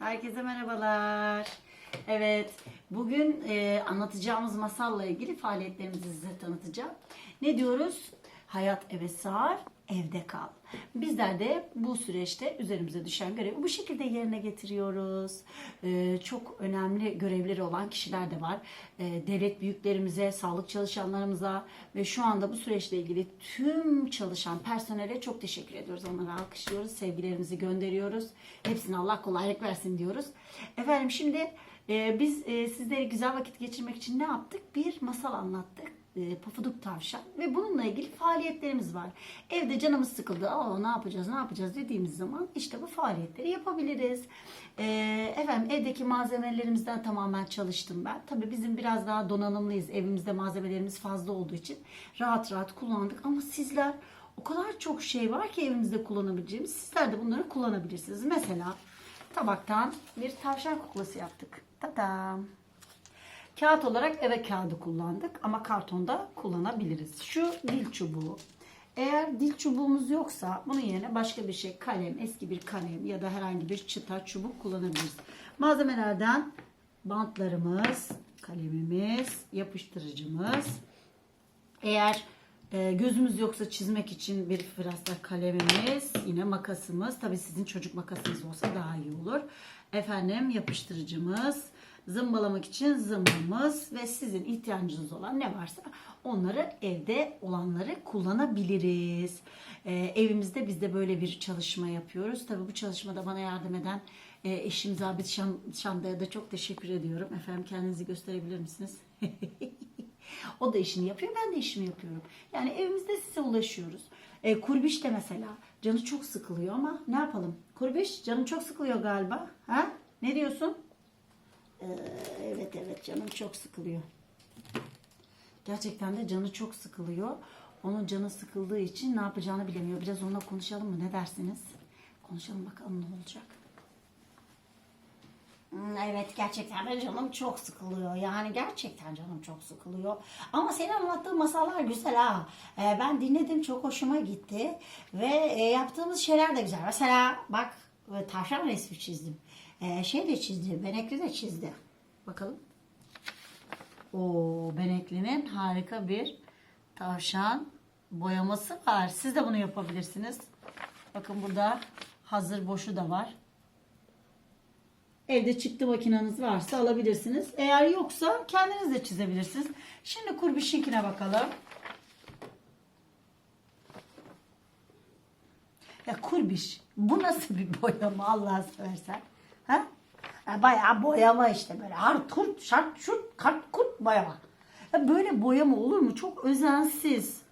Herkese merhabalar. Evet, bugün e, anlatacağımız masalla ilgili faaliyetlerimizi size tanıtacağım. Ne diyoruz? Hayat eve sığar, evde kal. Bizler de bu süreçte üzerimize düşen görevi bu şekilde yerine getiriyoruz. E, çok önemli görevleri olan kişiler de var. E, devlet büyüklerimize, sağlık çalışanlarımıza ve şu anda bu süreçle ilgili tüm çalışan personele çok teşekkür ediyoruz. Onları alkışlıyoruz, sevgilerimizi gönderiyoruz. Hepsine Allah kolaylık versin diyoruz. Efendim şimdi e, biz e, sizlere güzel vakit geçirmek için ne yaptık? Bir masal anlattık. E, Pofuduk Tavşan ve bununla ilgili faaliyetlerimiz var. Evde canımız sıkıldı. Aa ne yapacağız ne yapacağız dediğimiz zaman işte bu faaliyetleri yapabiliriz. E, efendim evdeki malzemelerimizden tamamen çalıştım ben. Tabii bizim biraz daha donanımlıyız. Evimizde malzemelerimiz fazla olduğu için rahat rahat kullandık ama sizler o kadar çok şey var ki evimizde kullanabileceğimiz. Sizler de bunları kullanabilirsiniz. Mesela tabaktan bir tavşan kuklası yaptık. Tadam. Kağıt olarak eve kağıdı kullandık ama kartonda kullanabiliriz. Şu dil çubuğu. Eğer dil çubuğumuz yoksa bunun yerine başka bir şey kalem, eski bir kalem ya da herhangi bir çıta çubuk kullanabiliriz. Malzemelerden bantlarımız, kalemimiz, yapıştırıcımız. Eğer e, gözümüz yoksa çizmek için bir frasta kalemimiz, yine makasımız. Tabii sizin çocuk makasınız olsa daha iyi olur. Efendim yapıştırıcımız, zımbalamak için zımbamız ve sizin ihtiyacınız olan ne varsa onları evde olanları kullanabiliriz. E, evimizde biz de böyle bir çalışma yapıyoruz. Tabii bu çalışmada bana yardım eden e, eşim Zabit Şam, Şamda'ya da çok teşekkür ediyorum. Efendim kendinizi gösterebilir misiniz? O da işini yapıyor, ben de işimi yapıyorum. Yani evimizde size ulaşıyoruz. E, kurbiş de mesela canı çok sıkılıyor ama ne yapalım? Kurbiş canım çok sıkılıyor galiba. Ha? Ne diyorsun? Ee, evet evet canım çok sıkılıyor. Gerçekten de canı çok sıkılıyor. Onun canı sıkıldığı için ne yapacağını bilemiyor. Biraz onunla konuşalım mı? Ne dersiniz? Konuşalım bakalım ne olacak. Hmm, Evet gerçekten de canım çok sıkılıyor. Yani gerçekten canım çok sıkılıyor. Ama senin anlattığın masallar güzel ha. Ee, ben dinledim çok hoşuma gitti. Ve e, yaptığımız şeyler de güzel. Mesela bak e, tavşan resmi çizdim. Ee, şey de çizdi. Benekli de çizdi. Bakalım. O Benekli'nin harika bir tavşan boyaması var. Siz de bunu yapabilirsiniz. Bakın burada hazır boşu da var. Evde çıktı makineniz varsa alabilirsiniz. Eğer yoksa kendiniz de çizebilirsiniz. Şimdi kurbişinkine bakalım. Ya kurbiş bu nasıl bir boyama Allah seversen? Ha? Ya bayağı boyama işte böyle har turt şart şut kart kurt boyama. Ya böyle boyama olur mu? Çok özensiz.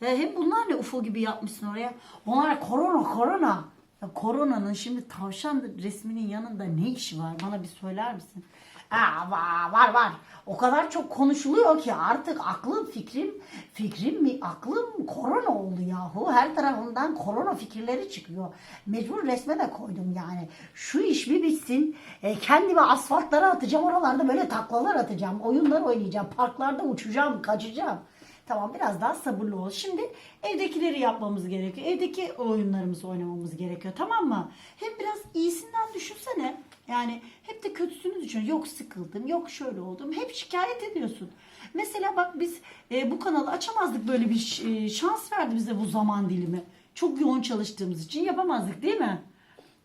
Ya hem bunlar ne UFO gibi yapmışsın oraya. Onlar korona korona. Ya koronanın şimdi tavşan resminin yanında ne işi var? Bana bir söyler misin? Aa, var var var. O kadar çok konuşuluyor ki artık aklım fikrim fikrim mi aklım korona oldu yahu. Her tarafından korona fikirleri çıkıyor. Mecbur resme de koydum yani. Şu iş bir bitsin. E, kendimi asfaltlara atacağım. Oralarda böyle taklalar atacağım. Oyunlar oynayacağım. Parklarda uçacağım, kaçacağım. Tamam biraz daha sabırlı ol. Şimdi evdekileri yapmamız gerekiyor. Evdeki oyunlarımızı oynamamız gerekiyor. Tamam mı? Hem biraz iyisinden düşünsene. Yani hep de kötüsünü düşün. Yok sıkıldım, yok şöyle oldum. Hep şikayet ediyorsun. Mesela bak biz e, bu kanalı açamazdık böyle bir e, şans verdi bize bu zaman dilimi. Çok yoğun çalıştığımız için yapamazdık değil mi?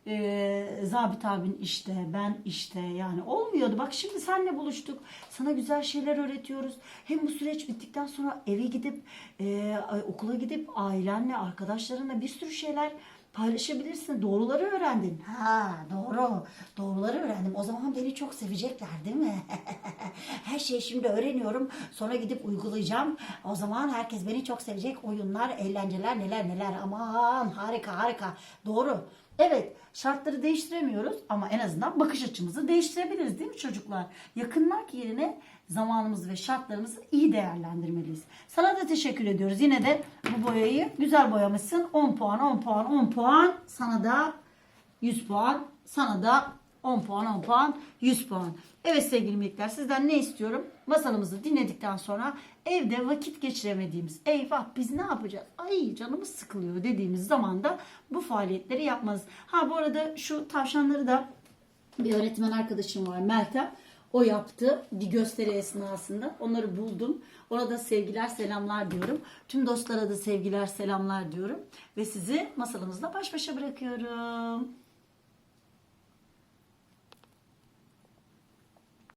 Ee, Zabit abin işte, ben işte yani olmuyordu. Bak şimdi senle buluştuk. Sana güzel şeyler öğretiyoruz. Hem bu süreç bittikten sonra eve gidip, e, okula gidip ailenle, arkadaşlarınla bir sürü şeyler paylaşabilirsin. Doğruları öğrendin. Ha doğru. Doğruları öğrendim. O zaman beni çok sevecekler değil mi? Her şeyi şimdi öğreniyorum. Sonra gidip uygulayacağım. O zaman herkes beni çok sevecek. Oyunlar, eğlenceler neler neler. Aman harika harika. Doğru. Evet şartları değiştiremiyoruz ama en azından bakış açımızı değiştirebiliriz değil mi çocuklar? Yakınmak yerine zamanımızı ve şartlarımızı iyi değerlendirmeliyiz. Sana da teşekkür ediyoruz. Yine de bu boyayı güzel boyamışsın. 10 puan, 10 puan, 10 puan. Sana da 100 puan. Sana da 10 puan, 10 puan, 100 puan. Evet sevgili minikler sizden ne istiyorum? Masalımızı dinledikten sonra evde vakit geçiremediğimiz, eyvah biz ne yapacağız? Ay canımız sıkılıyor dediğimiz zaman da bu faaliyetleri yapmanız. Ha bu arada şu tavşanları da bir öğretmen arkadaşım var Meltem. O yaptı bir gösteri esnasında. Onları buldum. Ona da sevgiler selamlar diyorum. Tüm dostlara da sevgiler selamlar diyorum. Ve sizi masalımızla baş başa bırakıyorum.